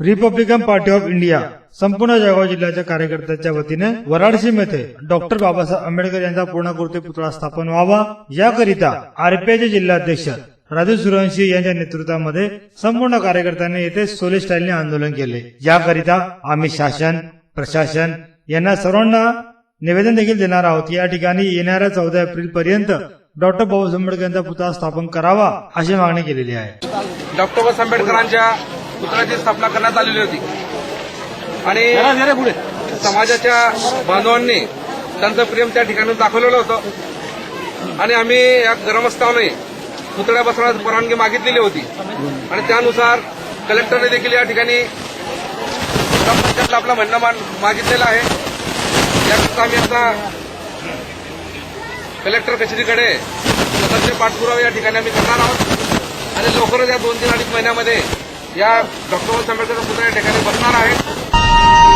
Republican party of India संपूर्ण जळगाव जिल्ह्याच्या कार्यकर्त्यांच्या वतीने वराडसीम येथे डॉक्टर बाबासाहेब आंबेडकर यांचा पूर्णाकृती पुतळा स्थापन व्हावा. याकरिता आरपीआयचे जिल्हाध्यक्ष राजू सूर्यवंशी यांच्या नेतृत्वामध्ये संपूर्ण कार्यकर्त्यांनी येथे सोले स्टाईलने आंदोलन केले. याकरिता आम्ही शासन प्रशासन यांना सर्वांना निवेदन देखील देणार आहोत. या ठिकाणी येणाऱ्या चौदा एप्रिल पर्यंत डॉक्टर बाबासाहेब आंबेडकर यांचा पुतळा स्थापन करावा अशी मागणी केलेली आहे. डॉक्टर बाबासाहेब आंबेडकरांच्या पुतळ्याची स्थापना करण्यात आलेली होती. आणि समाजाच्या बांधवांनी त्यांचं प्रेम त्या ठिकाणी दाखवलेलं होतं. आणि आम्ही या ग्रामस्थाने पुतळ्या बसवण्यास परवानगी मागितलेली होती. आणि त्यानुसार कलेक्टरने देखील या ठिकाणी ग्रामपंचायतला आपलं म्हणणं मान- मागितलेलं आहे. याकरता आम्ही आता कलेक्टर कचेरीकडे सदस्य पाठपुरावा या ठिकाणी आम्ही करणार आहोत. आणि लवकरच या दोन तीन अडीच महिन्यामध्ये या डॉक्टर आंबेडकर पुतळ्या ठिकाणी बसणार आहेत.